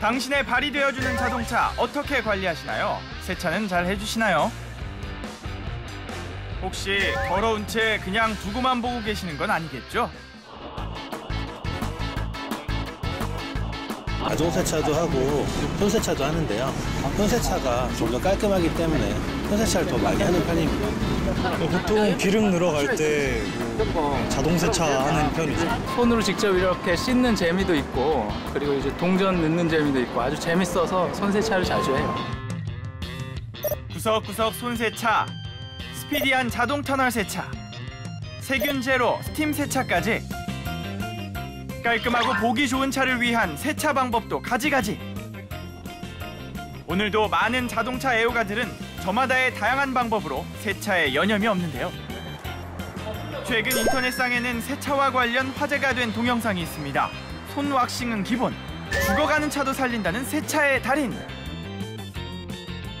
당신의 발이 되어주는 자동차 어떻게 관리하시나요? 세차는 잘 해주시나요? 혹시 더러운 채 그냥 두고만 보고 계시는 건 아니겠죠? 자동 세차도 하고 손 세차도 하는데요. 손 세차가 좀 더 깔끔하기 때문에 손 세차를 더 많이 하는 편입니다. 보통 기름 늘어갈 때뭐 자동 세차하는 편이죠. 손으로 직접 이렇게 씻는 재미도 있고 그리고 이제 동전 넣는 재미도 있고 아주 재밌어서 손 세차를 자주 해요. 구석구석 손 세차, 스피디한 자동 터널 세차, 세균 제로 스팀 세차까지 깔끔하고 보기 좋은 차를 위한 세차 방법도 가지가지. 오늘도 많은 자동차 애호가들은 저마다의 다양한 방법으로 세차에 여념이 없는데요. 최근 인터넷상에는 세차와 관련 화제가 된 동영상이 있습니다. 손 왁싱은 기본, 죽어가는 차도 살린다는 세차의 달인.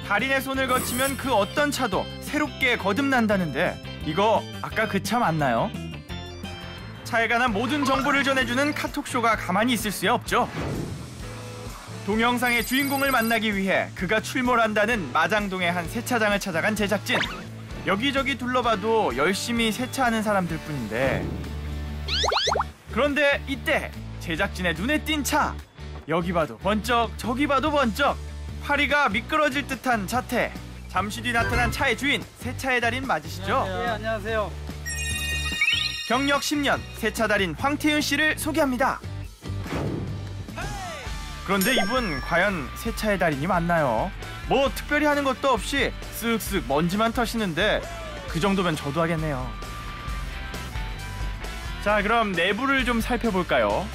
달인의 손을 거치면 그 어떤 차도 새롭게 거듭난다는데 이거 아까 그 차 맞나요? 차에 관한 모든 정보를 전해주는 카톡쇼가 가만히 있을 수 없죠. 동영상의 주인공을 만나기 위해 그가 출몰한다는 마장동의 한 세차장을 찾아간 제작진. 여기저기 둘러봐도 열심히 세차하는 사람들 뿐인데 그런데 이때 제작진의 눈에 띈 차. 여기 봐도 번쩍 저기 봐도 번쩍 파리가 미끄러질 듯한 자태. 잠시 뒤 나타난 차의 주인 세차의 달인 맞으시죠? 네, 안녕하세요. 경력 10년 세차 달인 황태윤 씨를 소개합니다. 그런데 이분 과연 세차의 달인이 맞나요? 뭐 특별히 하는 것도 없이 쓱쓱 먼지만 터시는데 그 정도면 저도 하겠네요. 자 그럼 내부를 좀 살펴볼까요?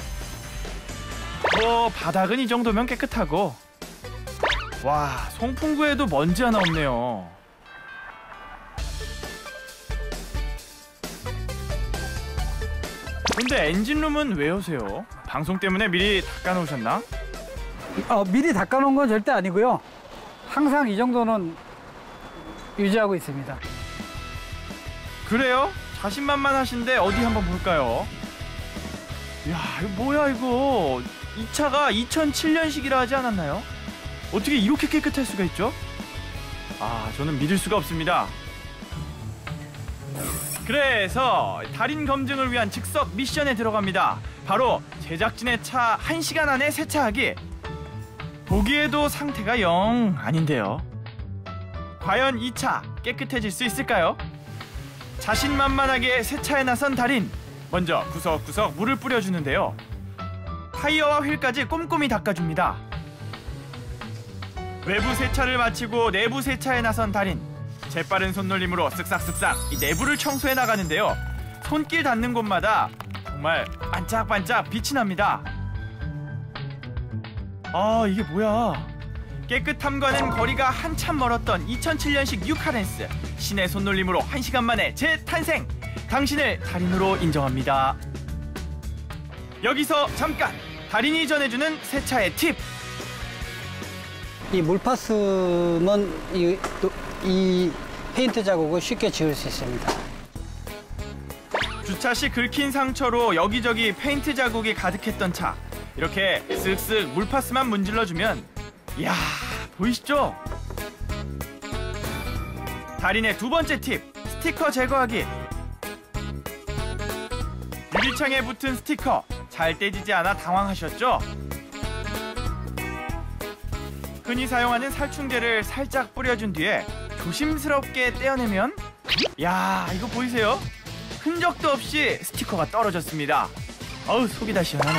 뭐 바닥은 이 정도면 깨끗하고 와 송풍구에도 먼지 하나 없네요. 근데 엔진룸은 왜 오세요? 방송 때문에 미리 닦아놓으셨나? 어, 미리 닦아놓은 건 절대 아니고요. 항상 이 정도는 유지하고 있습니다. 그래요? 자신만만하신데 어디 한번 볼까요? 야 이거 뭐야 이거 이 차가 2007년식이라 하지 않았나요? 어떻게 이렇게 깨끗할 수가 있죠? 아 저는 믿을 수가 없습니다 그래서 달인 검증을 위한 즉석 미션에 들어갑니다. 바로 제작진의 차 1시간 안에 세차하기. 보기에도 상태가 영 아닌데요. 과연 이 차 깨끗해질 수 있을까요? 자신만만하게 세차에 나선 달인. 먼저 구석구석 물을 뿌려주는데요. 타이어와 휠까지 꼼꼼히 닦아줍니다. 외부 세차를 마치고 내부 세차에 나선 달인 재빠른 손놀림으로 쓱싹쓱싹 이 내부를 청소해 나가는데요. 손길 닿는 곳마다 정말 반짝반짝 빛이 납니다. 아 이게 뭐야? 깨끗함과는 거리가 한참 멀었던 2007년식 뉴카렌스. 신의 손놀림으로 1시간 만에 재탄생! 당신을 달인으로 인정합니다. 여기서 잠깐 달인이 전해주는 세차의 팁! 이 물파스면 이, 또- 이 페인트 자국을 쉽게 지울 수 있습니다. 주차 시 긁힌 상처로 여기저기 페인트 자국이 가득했던 차 이렇게 쓱쓱 물파스만 문질러주면 이야 보이시죠? 달인의 두 번째 팁 스티커 제거하기 유리창에 붙은 스티커 잘 떼지지 않아 당황하셨죠? 흔히 사용하는 살충제를 살짝 뿌려준 뒤에 조심스럽게 떼어내면 야 이거 보이세요? 흔적도 없이 스티커가 떨어졌습니다. 어우 속이 다 시원하네.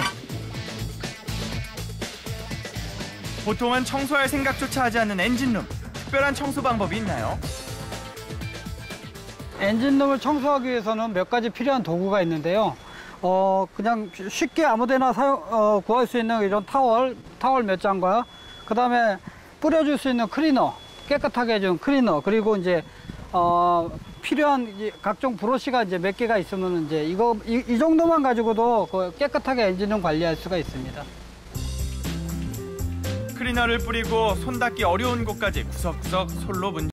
보통은 청소할 생각조차 하지 않는 엔진룸. 특별한 청소 방법이 있나요? 엔진룸을 청소하기 위해서는 몇 가지 필요한 도구가 있는데요. 어, 그냥 쉽게 아무데나 사용, 어, 구할 수 있는 이런 타월, 타월 몇 장과 그 다음에 뿌려줄 수 있는 클리너, 깨끗하게 해준 클리너, 그리고 이제, 어, 필요한 이제 각종 브러쉬가 이제 몇 개가 있으면 이제 이거, 이, 이 정도만 가지고도 그 깨끗하게 엔진룸 관리할 수가 있습니다. 클리너를 뿌리고 손 닿기 어려운 곳까지 구석구석 솔로 문